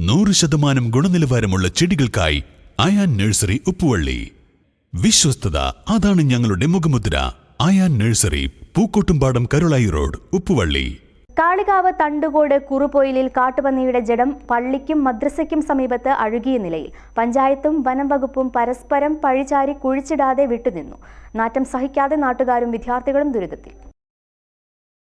നൂറ് ശതമാനം ഗുണനിലവാരമുള്ള ചെടികൾക്കായി അയാൻ നഴ്സറി ഉപ്പുവള്ളി. വിശ്വസ്തത അതാണ് ഞങ്ങളുടെ മുഖമുദ്ര. Ayaan nursery Pookkottumpadam Karulai road Uppuvalli. Kalikavu Thandukode കുറുപൊയിലിൽ കാട്ടുപന്നിയുടെ ജഡം പള്ളിക്കും മദ്രസയ്ക്കും സമീപത്ത് അഴുകിയ നിലയിൽ പഞ്ചായത്തും വനം വകുപ്പും പരസ്പരം പഴിചാരി കുഴിച്ചിടാതെ വിട്ടുനിന്നു. നാറ്റം സഹിക്കാതെ നാട്ടുകാരും വിദ്യാർത്ഥികളും ദുരിതത്തിൽ.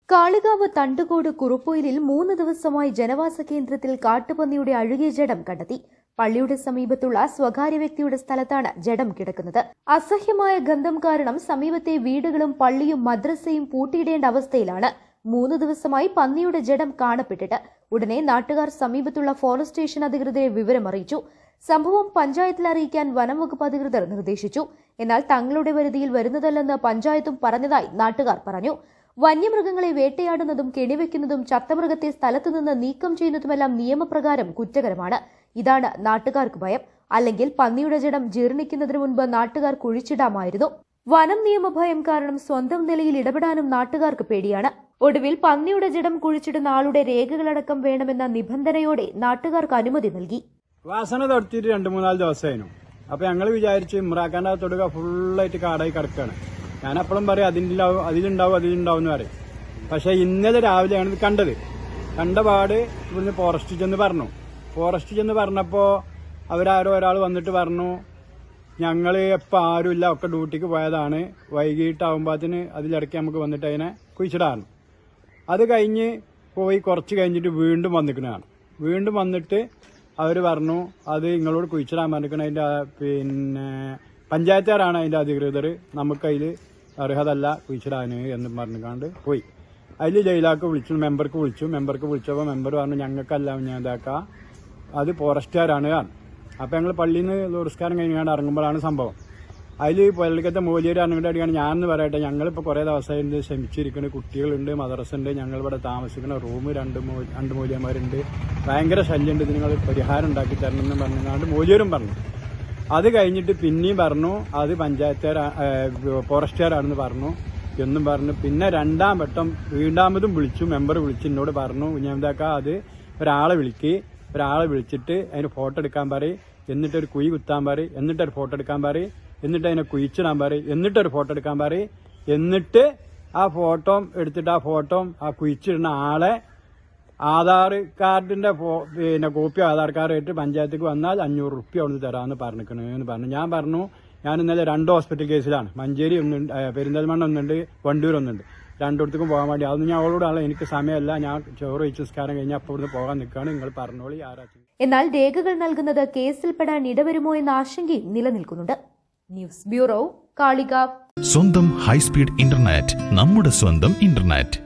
കാളികാവ് തണ്ടുകോട് കുറുപ്പൊയിലിൽ മൂന്ന് ദിവസമായി ജനവാസ കേന്ദ്രത്തിൽ കാട്ടുപന്നിയുടെ അഴുകിയ ജഡം കണ്ടെത്തി. പള്ളിയുടെ സമീപത്തുള്ള സ്വകാര്യ വ്യക്തിയുടെ സ്ഥലത്താണ് ജഡം കിടക്കുന്നത്. അസഹ്യമായ ഗന്ധം കാരണം സമീപത്തെ വീടുകളും പള്ളിയും മദ്രസയും പൂട്ടിയിടേണ്ട അവസ്ഥയിലാണ്. മൂന്ന് ദിവസമായി പന്നിയുടെ ജഡം കാണപ്പെട്ടിട്ട് ഉടനെ നാട്ടുകാർ സമീപത്തുള്ള ഫോറസ്റ്റ് സ്റ്റേഷൻ അധികൃതരെ വിവരമറിയിച്ചു സംഭവം പഞ്ചായത്തിൽ അറിയിക്കാൻ വനം വകുപ്പ് അധികൃതർ നിർദ്ദേശിച്ചു. എന്നാൽ തങ്ങളുടെ പരിധിയിൽ വരുന്നതല്ലെന്ന് പഞ്ചായത്തും പറഞ്ഞതായി നാട്ടുകാർ പറഞ്ഞു. വന്യമൃഗങ്ങളെ വേട്ടയാടുന്നതും കെണിവെക്കുന്നതും ചത്തമൃഗത്തെ സ്ഥലത്തുനിന്ന് നീക്കം ചെയ്യുന്നതുമെല്ലാം നിയമപ്രകാരം കുറ്റകരമാണ്. ഇതാണ് നാട്ടുകാർക്ക് ഭയം. അല്ലെങ്കിൽ പന്നിയുടെ ജഡം ജീർണിക്കുന്നതിന് മുൻപ് നാട്ടുകാർ കുഴിച്ചിടാമായിരുന്നു. വനം നിയമഭയം കാരണം സ്വന്തം നിലയിൽ ഇടപെടാനും നാട്ടുകാർക്ക് പേടിയാണ്. ഒടുവിൽ പന്നിയുടെ ജഡം കുഴിച്ചിടുന്ന ആളുടെ രേഖകളടക്കം വേണമെന്ന നിബന്ധനയോടെ നാട്ടുകാർക്ക് അനുമതി നൽകി. വാസന തൊടുത്തിട്ട് രണ്ട് മൂന്നാൽ ദിവസമായിരുന്നു അപ്പൊ ഞങ്ങൾ വിചാരിച്ചു ഇമ്രാഖാന്റെ തൊടുക ഫുള്ളായിട്ട് കാടായി കിടക്കാണ്. ഞാൻ അപ്പോഴും പറയും അതിലുണ്ടാവും അതിലുണ്ടാവും അതിലുണ്ടാവും എന്ന് പറയും. പക്ഷെ ഇന്നലെ രാവിലെയാണ് ഇത് കണ്ടത്. കണ്ട പാട് ഇവിടുന്ന് ഫോറസ്റ്റ് ചെന്ന് പറഞ്ഞു. ഫോറസ്റ്റ് ചെന്ന് പറഞ്ഞപ്പോൾ അവരാരോ ഒരാൾ വന്നിട്ട് പറഞ്ഞു ഞങ്ങൾ എപ്പോൾ ആരുമില്ല ഒക്കെ ഡ്യൂട്ടിക്ക് പോയതാണ്. വൈകിട്ടാവുമ്പോഴത്തിന് അതിലിടയ്ക്ക് നമുക്ക് വന്നിട്ട് അതിനെ കുഴിച്ചിടാറുണ്ട് അത് കഴിഞ്ഞ് പോയി കുറച്ച് കഴിഞ്ഞിട്ട് വീണ്ടും വന്നിക്കുന്നതാണ്. വീണ്ടും വന്നിട്ട് അവർ പറഞ്ഞു അത് നിങ്ങളോട് കുഴിച്ചിടാൻ പറഞ്ഞിരിക്കണ അതിന്റെ പിന്നെ പഞ്ചായത്തുകാരാണ് അതിന്റെ അധികൃതർ നമുക്കതിൽ അർഹതല്ല കുഴിച്ചിടാന് എന്ന് പറഞ്ഞുകൊണ്ട് പോയി. അതിൽ ജയിലാക്ക് വിളിച്ചു മെമ്പർക്ക് വിളിച്ചു. മെമ്പർക്ക് വിളിച്ചപ്പോൾ മെമ്പർ പറഞ്ഞു ഞങ്ങൾക്കല്ല ഞാൻ ഇതാക്കാം. അത് ഫോറസ്റ്റുകാരാണ് കാരണം അപ്പോൾ ഞങ്ങൾ പള്ളിയിൽ നിന്ന് ടൂറിസ്റ്റുകാരൻ കഴിഞ്ഞാണ്ട് ഇറങ്ങുമ്പോഴാണ് സംഭവം. അതിൽ പള്ളിക്കത്തെ മൂലിയർ അങ്ങോട്ട് അടിയാണ്. ഞാനെന്ന് പറയട്ടെ ഞങ്ങളിപ്പോൾ കുറേ ദിവസമായിട്ട് ശ്രമിച്ചിരിക്കുന്നത് കുട്ടികളുണ്ട് മദ്രസ ഉണ്ട് ഞങ്ങളിവിടെ താമസിക്കുന്ന റൂം രണ്ട് മൂ രണ്ട് മൂല്യന്മാരുണ്ട്. ഭയങ്കര ശല്യമുണ്ട് നിങ്ങൾ പരിഹാരം ഉണ്ടാക്കി തരണം എന്ന് പറഞ്ഞുകൊണ്ട് മൂല്യരും പറഞ്ഞു. അത് കഴിഞ്ഞിട്ട് പിന്നെയും പറഞ്ഞു അത് പഞ്ചായത്തുകാർ ഫോറസ്റ്റുകാരാണെന്ന് പറഞ്ഞു. എന്നും പറഞ്ഞു. പിന്നെ രണ്ടാം വട്ടം വീണ്ടാമതും വിളിച്ചു മെമ്പർ വിളിച്ച് എന്നോട് പറഞ്ഞു കുഞ്ഞാമതാക്ക അത് ഒരാളെ വിളിക്ക്. ഒരാളെ വിളിച്ചിട്ട് അതിന് ഫോട്ടോ എടുക്കാൻ പറയും. എന്നിട്ട് ഒരു കുഴി കുത്താൻ പറയും. എന്നിട്ട് ഒരു ഫോട്ടോ എടുക്കാൻ പറയും. എന്നിട്ട് അതിനെ കുഴിച്ചിടാൻ പറയും. എന്നിട്ട് ഒരു ഫോട്ടോ എടുക്കാൻ പറയും. എന്നിട്ട് ആ ഫോട്ടോ എടുത്തിട്ട് ആ ഫോട്ടോ ആ കുഴിച്ചിടുന്ന ആളെ ആധാർ കാർഡിന്റെ ഫോ- പിന്നെ കോപ്പി ആധാർ കാർഡായിട്ട് പഞ്ചായത്തേക്ക് വന്നാൽ അഞ്ഞൂറ് റുപ്യ അവിടുന്ന് തരാമെന്ന് പറഞ്ഞിരിക്കണെന്ന് പറഞ്ഞു. ഞാൻ പറഞ്ഞു ഞാൻ ഇന്നലെ രണ്ട് ഹോസ്പിറ്റൽ കേസിലാണ്. മഞ്ചേരി ഒന്നുണ്ട് പെരിന്തൽമണ്ണ ഒന്നുണ്ട് വണ്ടൂർ ഒന്നുണ്ട്. രണ്ടിടത്തേക്കും പോകാൻ വേണ്ടി. അതൊന്നും ഞാൻ അവളോടാണ് എനിക്ക് സമയമല്ല. ഞാൻ ചോറ് വെച്ച് നിസ്കാരം കഴിഞ്ഞാൽ അപ്പോൾ ഇവിടുന്ന് പോകാൻ നിൽക്കുകയാണ്. നിങ്ങൾ പറഞ്ഞോളി ആരാ എന്നാൽ രേഖകൾ നൽകുന്നത് കേസിൽപ്പെടാൻ ഇടവരുമോ എന്ന ആശങ്കയും നിലനിൽക്കുന്നുണ്ട്. News bureau Kalikavu. സ്വന്തം ഹൈസ്പീഡ് ഇന്റർനെറ്റ് നമ്മുടെ സ്വന്തം ഇന്റർനെറ്റ്.